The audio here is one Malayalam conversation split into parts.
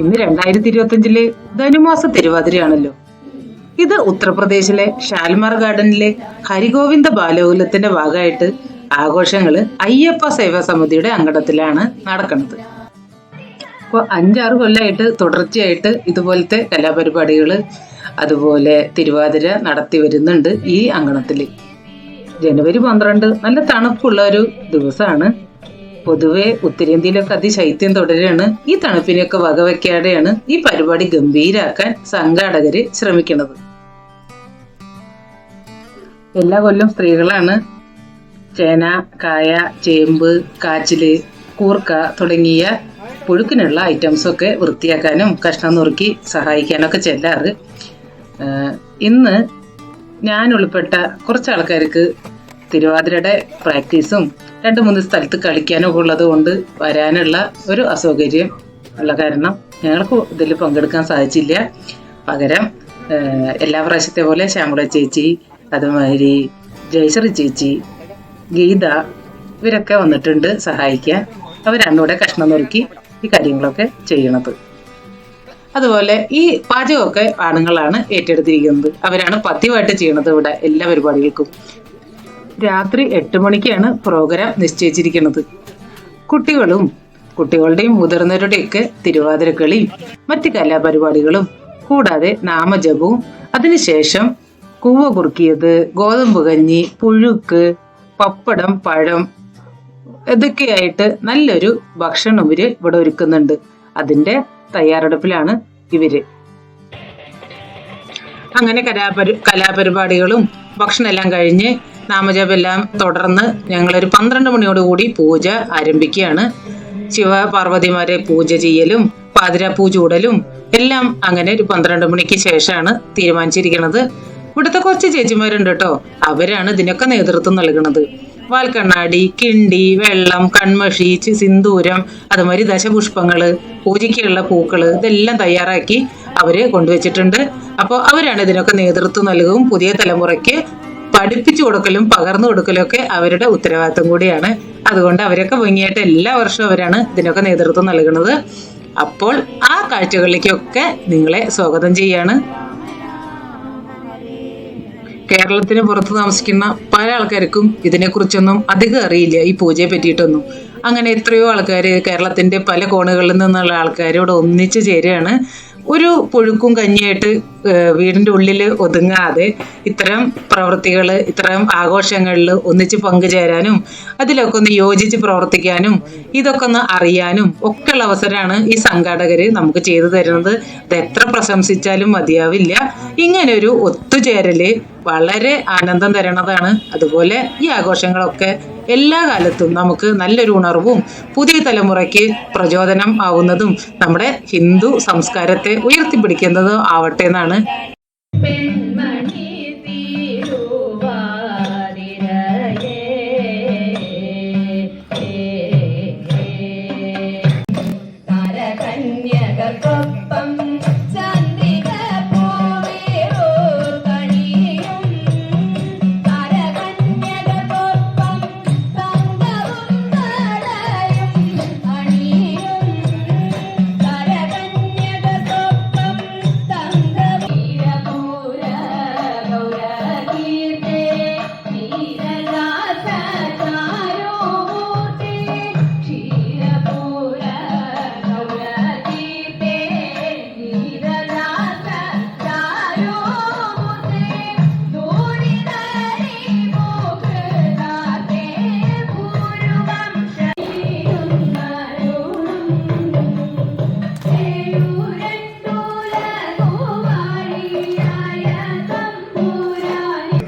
ഇന്ന് രണ്ടായിരത്തി ഇരുപത്തി അഞ്ചിലെ ധനുമാസ തിരുവാതിരയാണല്ലോ. ഇത് ഉത്തർപ്രദേശിലെ ഷാൽമാർ ഗാർഡനിലെ ഹരിഗോവിന്ദ ബാലകുലത്തിന്റെ ഭാഗമായിട്ട് ആഘോഷങ്ങൾ അയ്യപ്പ സേവാ സമിതിയുടെ അങ്കണത്തിലാണ് നടക്കുന്നത്. ഇപ്പോൾ അഞ്ചാറ് കൊല്ലമായിട്ട് തുടർച്ചയായിട്ട് ഇതുപോലത്തെ കലാപരിപാടികൾ അതുപോലെ തിരുവാതിര നടത്തി വരുന്നുണ്ട് ഈ അങ്കണത്തിൽ ജനുവരി പന്ത്രണ്ട് നല്ല തണുപ്പുള്ള ഒരു ദിവസമാണ്. പൊതുവെ ഉത്തരേന്ത്യയിലൊക്കെ അതിശൈത്യം തുടരുകയാണ്. ഈ തണുപ്പിനെയൊക്കെ വകവെക്കാതെയാണ് ഈ പരിപാടി ഗംഭീരാക്കാൻ സംഘാടകര് ശ്രമിക്കുന്നത്. എല്ലാ കൊല്ലം സ്ത്രീകളാണ്. ചേന കായ ചേമ്പ് കാച്ചിൽ കൂർക്ക തുടങ്ങിയ പുഴുക്കിനുള്ള ഐറ്റംസ് ഒക്കെ വൃത്തിയാക്കാനും കഷ്ണം നുറുക്കി സഹായിക്കാനൊക്കെ ചെല്ലാറ്. ഇന്ന് ഞാൻ ഉൾപ്പെട്ട കുറച്ച് ആൾക്കാർക്ക് തിരുവാതിരയുടെ പ്രാക്ടീസും രണ്ട് മൂന്ന് സ്ഥലത്ത് കളിക്കാനും ഒക്കെ ഉള്ളത് കൊണ്ട് വരാനുള്ള ഒരു അസൗകര്യം ഉള്ള കാരണം ഞങ്ങൾക്ക് ഇതിൽ പങ്കെടുക്കാൻ സാധിച്ചില്ല. പകരം എല്ലാ പ്രാവശ്യത്തെ പോലെ ശ്യാമള ചേച്ചി അതുമാതിരി ജയശ്രീ ചേച്ചി ഗീത ഇവരൊക്കെ വന്നിട്ടുണ്ട് സഹായിക്കാൻ. അവരാണ് ഇവിടെ കഷ്ണം നുറുക്കി ഈ കാര്യങ്ങളൊക്കെ ചെയ്യണത്. അതുപോലെ ഈ പാചകമൊക്കെ ആണുങ്ങളാണ് ഏറ്റെടുത്തിരിക്കുന്നത്. അവരാണ് പതിവായിട്ട് ചെയ്യണത് ഇവിടെ എല്ലാ പരിപാടികൾക്കും. രാത്രി എട്ട് മണിക്കാണ് പ്രോഗ്രാം നിശ്ചയിച്ചിരിക്കുന്നത്. കുട്ടികളും കുട്ടികളുടെയും മുതിർന്നവരുടെയൊക്കെ തിരുവാതിരക്കളിയും മറ്റ് കലാപരിപാടികളും കൂടാതെ നാമജപവും. അതിനുശേഷം കൂവ കുറുക്കിയത് ഗോതമ്പ് കഞ്ഞി പുഴുക്ക് പപ്പടം പഴം ഇതൊക്കെയായിട്ട് നല്ലൊരു ഭക്ഷണം ഇവർ ഇവിടെ ഒരുക്കുന്നുണ്ട്. അതിന്റെ തയ്യാറെടുപ്പിലാണ് ഇവർ. അങ്ങനെ കലാപരി കലാപരിപാടികളും ഭക്ഷണം എല്ലാം കഴിഞ്ഞ് നാമജപം എല്ലാം തുടർന്ന് ഞങ്ങളൊരു പന്ത്രണ്ട് മണിയോടുകൂടി പൂജ ആരംഭിക്കുകയാണ്. ശിവ പാർവതിമാരെ പൂജ ചെയ്യലും പാതിരാപ്പൂ ചൂടലും എല്ലാം അങ്ങനെ ഒരു പന്ത്രണ്ട് മണിക്ക് ശേഷമാണ് തീരുമാനിച്ചിരിക്കുന്നത്. ഇവിടുത്തെ കുറച്ച് ചേച്ചിമാരുണ്ട് കേട്ടോ. അവരാണ് ഇതിനൊക്കെ നേതൃത്വം നൽകുന്നത്. വാൽക്കണ്ണാടി കിണ്ടി വെള്ളം കൺമഷി സിന്ദൂരം അതുമാതിരി ദശപുഷ്പങ്ങൾ പൂജയ്ക്കുള്ള പൂക്കൾ ഇതെല്ലാം തയ്യാറാക്കി അവർ കൊണ്ടുവച്ചിട്ടുണ്ട്. അപ്പോൾ അവരാണ് ഇതിനൊക്കെ നേതൃത്വം നൽകും. പുതിയ തലമുറയ്ക്ക് പഠിപ്പിച്ചു കൊടുക്കലും പകർന്നു കൊടുക്കലും ഒക്കെ അവരുടെ ഉത്തരവാദിത്വം കൂടിയാണ്. അതുകൊണ്ട് അവരൊക്കെ ഭംഗിയായിട്ട് എല്ലാ വർഷവും അവരാണ് ഇതിനൊക്കെ നേതൃത്വം നൽകുന്നത്. അപ്പോൾ ആ കാഴ്ചകളിലേക്കൊക്കെ നിങ്ങളെ സ്വാഗതം ചെയ്യാണ്. കേരളത്തിന് പുറത്ത് താമസിക്കുന്ന പല ആൾക്കാർക്കും ഇതിനെക്കുറിച്ചൊന്നും അധികം അറിയില്ല ഈ പൂജയെ പറ്റിയിട്ടൊന്നും. അങ്ങനെ എത്രയോ ആൾക്കാർ കേരളത്തിന്റെ പല കോണുകളിൽ നിന്നുള്ള ആൾക്കാരോട് ഒന്നിച്ചു ചേരുകയാണ്. ഒരു പുഴുക്കും കഞ്ഞിയായിട്ട് വീടിന്റെ ഉള്ളിൽ ഒതുങ്ങാതെ ഇത്തരം പ്രവൃത്തികൾ ഇത്തരം ആഘോഷങ്ങളിൽ ഒന്നിച്ച് പങ്കുചേരാനും അതിലൊക്കെ ഒന്ന് യോജിച്ച് പ്രവർത്തിക്കാനും ഇതൊക്കെ ഒന്ന് അറിയാനും ഒക്കെ ഉള്ള അവസരമാണ് ഈ സംഘാടകർ നമുക്ക് ചെയ്തു തരുന്നത്. ഇത് എത്ര പ്രശംസിച്ചാലും മതിയാവില്ല. ഇങ്ങനൊരു ഒത്തുചേരൽ വളരെ ആനന്ദം തരണതാണ്. അതുപോലെ ഈ ആഘോഷങ്ങളൊക്കെ എല്ലാ കാലത്തും നമുക്ക് നല്ലൊരു ഉണർവും പുതിയ തലമുറയ്ക്ക് പ്രചോദനം ആവുന്നതും നമ്മുടെ ഹിന്ദു സംസ്കാരത്തെ ഉയർത്തിപ്പിടിക്കുന്നതും ആവട്ടെ എന്നാണ്.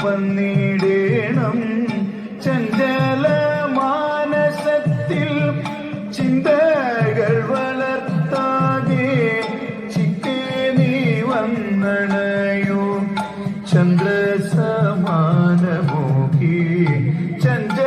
വന്നിടേണം ചഞ്ചല മാനസത്തിൽ ചിന്തകൾ വളർത്താതെ ചിക്കേ നീ വന്നണയോ? ചന്ദ്രസമാനമോകി ചന്ദ്ര